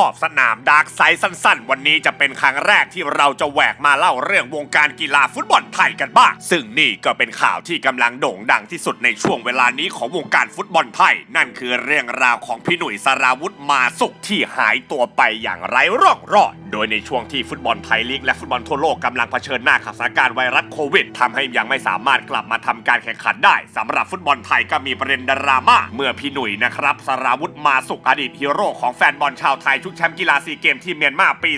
ขอบสนามดาร์กไซส์สั้น ๆ วันนี้จะเป็นครั้งแรกที่เราจะแหวกมาเล่าเรื่องวงการกีฬาฟุตบอลไทยกันบ้าง ซึ่งนี่ก็เป็นข่าวที่กำลังโด่งดังที่สุดในช่วงเวลานี้ของวงการฟุตบอลไทย นั่นคือเรื่องราวของพี่หนุ่ยสราวุธมาสุขที่หายตัวไปอย่างไร้ร่องรอยโดยในช่วงที่ฟุตบอลไทยลีกและฟุตบอลทั่วโลกกำลังเผชิญหน้ากับสถานการณ์ไวรัสโควิดทำให้ยังไม่สามารถกลับมาทำการแข่งขันได้สำหรับฟุตบอลไทยก็มีประเด็นดราม่าเมื่อพี่หนุ่ยนะครับสราวุธมาสุขอดีตฮีโร่ของแฟนบอลชาวไทยชุดแชมป์กีฬาซีเกมที่เมียนมาปี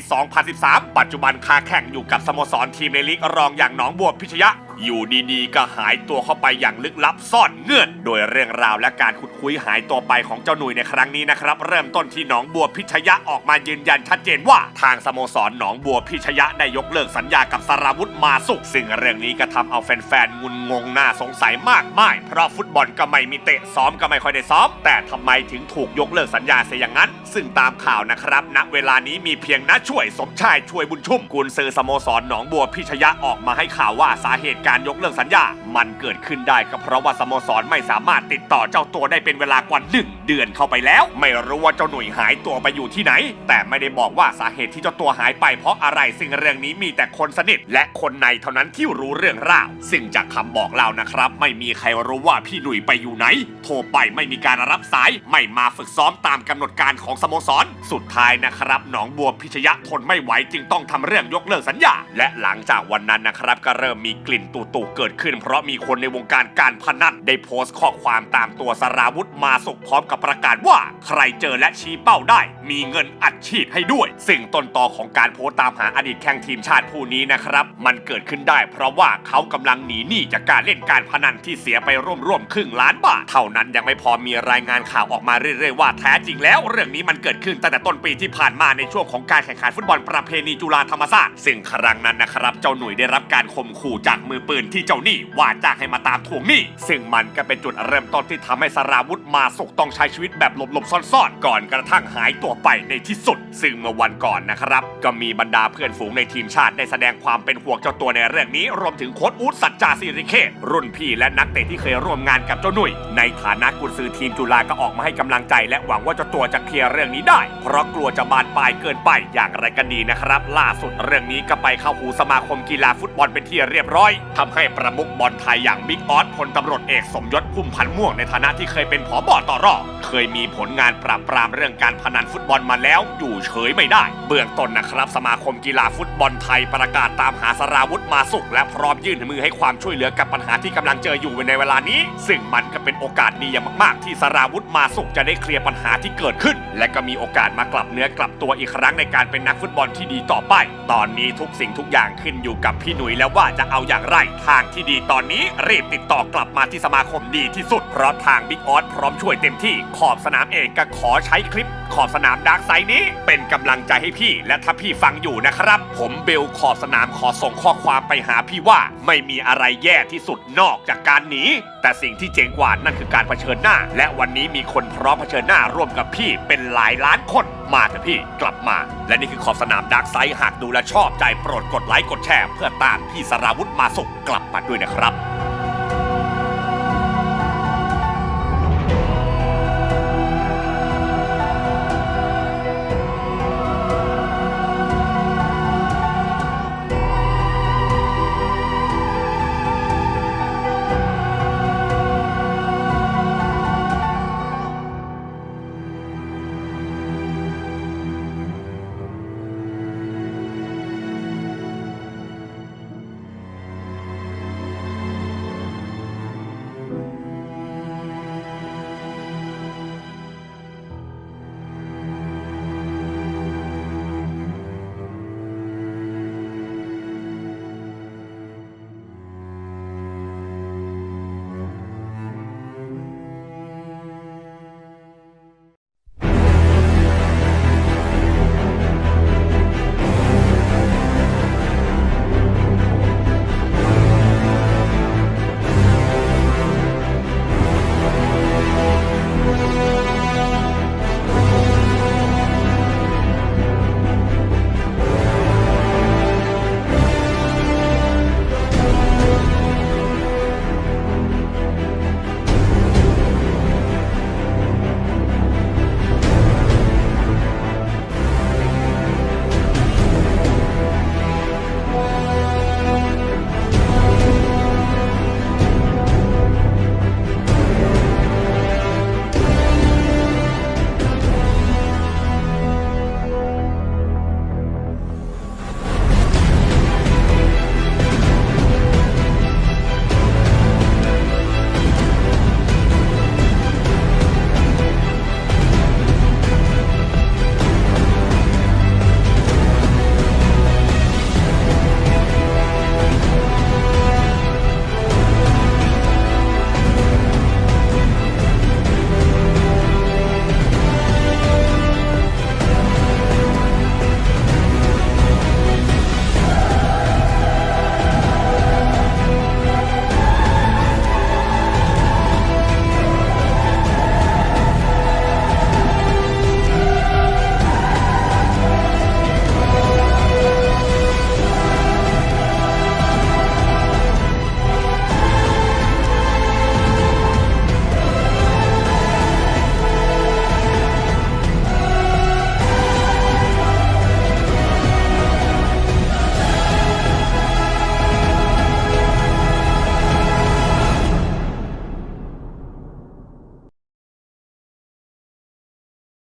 2013 ปัจจุบันคาแข่งอยู่กับสโมสรทีมในลีกรองอย่างหนองบัวพิชยะ อยู่ดีๆ ก็หายตัวเข้าไปอย่างลึกลับซ่อนเงื่อน โดยเรื่องราวและการขุดคุยหายตัวไปของเจ้าหนุ่ยในครั้งนี้นะครับ เริ่มต้นที่หนองบัวพิชยะออกมายืนยันชัดเจนว่าทางสโมสรหนองบัวพิชยะได้ยกเลิกสัญญากับสราวุธมาสุข ซึ่งเรื่องนี้ก็ทำเอาแฟนๆงุนงงน่าสงสัยมากมายเพราะฟุตบอลก็ไม่มีเตะซ้อมก็ไม่ค่อยได้ซ้อม แต่ทำไมถึงถูกยกเลิกสัญญาเสียอย่างนั้น ซึ่งตามข่าวนะครับณเวลานี้มีเพียงน้าช่วยสมชายช่วยบุญชุ่มกุนซือสโมสรหนองบัวพิชยะออกมาให้ข่าวว่าสาเหตุการยกเลิกสัญญา มันเกิดขึ้นได้ก็เพราะว่าสโมสรไม่สามารถติดต่อเจ้าตัวได้เป็นเวลากว่าหนึ่งเดือนเข้าไปแล้ว ไม่รู้ว่าเจ้าหนุ่ยหายตัวไปอยู่ที่ไหน แต่ไม่ได้บอกว่าสาเหตุที่เจ้าตัวหายไปเพราะอะไรซึ่งเรื่องนี้มีแต่คนสนิท และคนในเท่านั้นที่รู้เรื่องราวซึ่งจากคำบอกเล่านะครับ ไม่มีใครรู้ว่าพี่หนุ่ยไปอยู่ไหน โทรไปไม่มีการรับสายไม่มาฝึกซ้อมตามกำหนดการของสโมสร สุดท้ายนะครับหนองบัวพิชยะทนไม่ไหวจึงต้องทำเรื่องยกเลิกสัญญา และหลังจากวันนั้นนะครับก็เริ่มมีกลิ่นตัวตุ่ๆเกิดขึ้น เพราะมีคนในวงการการพนันได้โพสต์ข้อความตามตัวสราวุธมาสุขพร้อมกับประกาศว่า ใครเจอและชี้เป้าได้ มีเงินอัดฉีดให้ด้วย ซึ่งต้นตอของการโพสต์ตามหาอดีตแข่งทีมชาติผู้นี้นะครับ มันเกิดขึ้นได้ เพราะว่าเขากำลังหนีหนี้จากการเล่นการพนันที่เสียไปร่วมๆครึ่งล้านบาทเท่านั้นยังไม่พอมีรายงานข่าวออกมาเรื่อยๆว่าแท้จริงแล้ว เรื่องนี้มันเกิดขึ้นตั้งแต่ต้นปีที่ผ่านมาในช่วงของการแข่งขันฟุตบอลประเพณีจุฬาธรรมศาสตร์ซึ่งครั้งนั้นนะครับเจ้าหนุ่ยได้รับการข่มขู่จากมือปืนที่เจ้าหนี้ว่าจ้างให้มาตามทวงหนี้ ซึ่งมันก็เป็นจุดเริ่มต้นที่ทำให้สราวุธมาสุกต้องใช้ชีวิตแบบหลบๆซ่อนๆ ก่อนกระทั่งหายตัวไปในที่สุด ซึ่งเมื่อวันก่อนนะครับ ก็มีบรรดาเพื่อนฝูงในทีมชาติได้แสดงความเป็นห่วงเจ้าตัวในเรื่องนี้ รวมถึงโค้ชอูดสัจจาสิริเขตรุ่นพี่และนักเตะที่เคยร่วมงานกับเจ้าหนุ่ย ในฐานะกุนซือทีมจุฬาก็ออกมาให้กำลังใจ และหวังว่าเจ้าตัวจะเคลียร์เรื่องนี้ได้ เพราะกลัวจะบานปลายเกินไปอย่างไรกันดีนะครับ ล่าสุดเรื่องนี้ก็ไปเข้าหูสมาคมกีฬาฟุตบอลเป็นที่เรียบร้อยทำให้ประมุขบอลไทยอย่างบิ๊กออสพลตำรวจเอกสมยศพุ่มพันธ์ม่วงในฐานะที่เคยเป็นผอบอตรเคยมีผลงานปราบปรามเรื่องการพนันฟุตบอลมาแล้วอยู่เฉยไม่ได้ เบื้องต้นนะครับ สมาคมกีฬาฟุตบอลไทยประกาศตามหาสราวุธมาสุข และพร้อมยื่นมือให้ความช่วยเหลือกับปัญหาที่กำลังเจออยู่ในเวลานี้ ซึ่งมันก็เป็นโอกาสดีอย่างมาก ๆ ที่สราวุธมาสุขจะได้เคลียร์ปัญหาที่เกิดขึ้น และก็มีโอกาสมากลับเนื้อกลับตัวอีกครั้งในการเป็นนักฟุตบอลที่ดีต่อไป ตอนนี้ทุกสิ่งทุกอย่างขึ้นอยู่กับพี่หนุ่ยแล้วว่าจะเอาอย่างไรทางที่ดีตอนนี้รีบติดต่อกลับมาที่สมาคมดีที่สุด เพราะทางบิ๊กออสพร้อมช่วยเต็มที่ขอบสนามเองก็ขอใช้คลิปขอบสนามดาร์กไซนี้ เป็นกำลังใจให้พี่ และถ้าพี่ฟังอยู่นะครับ ผมเบลขอบสนามขอส่งข้อความไปหาพี่ว่าไม่มีอะไรแย่ที่สุดนอกจากการหนีแต่สิ่งที่เจ๋งกว่านั่นคือการเผชิญหน้า และวันนี้มีคนพร้อมเผชิญหน้าร่วมกับพี่เป็นหลายล้านคนมาเถอะพี่กลับมา และนี่คือขอบสนามดาร์กไซด์หากดูและชอบใจโปรดกดไลค์กดแชร์เพื่อตามพี่สราวุธมาสุกกลับมาด้วยนะครับ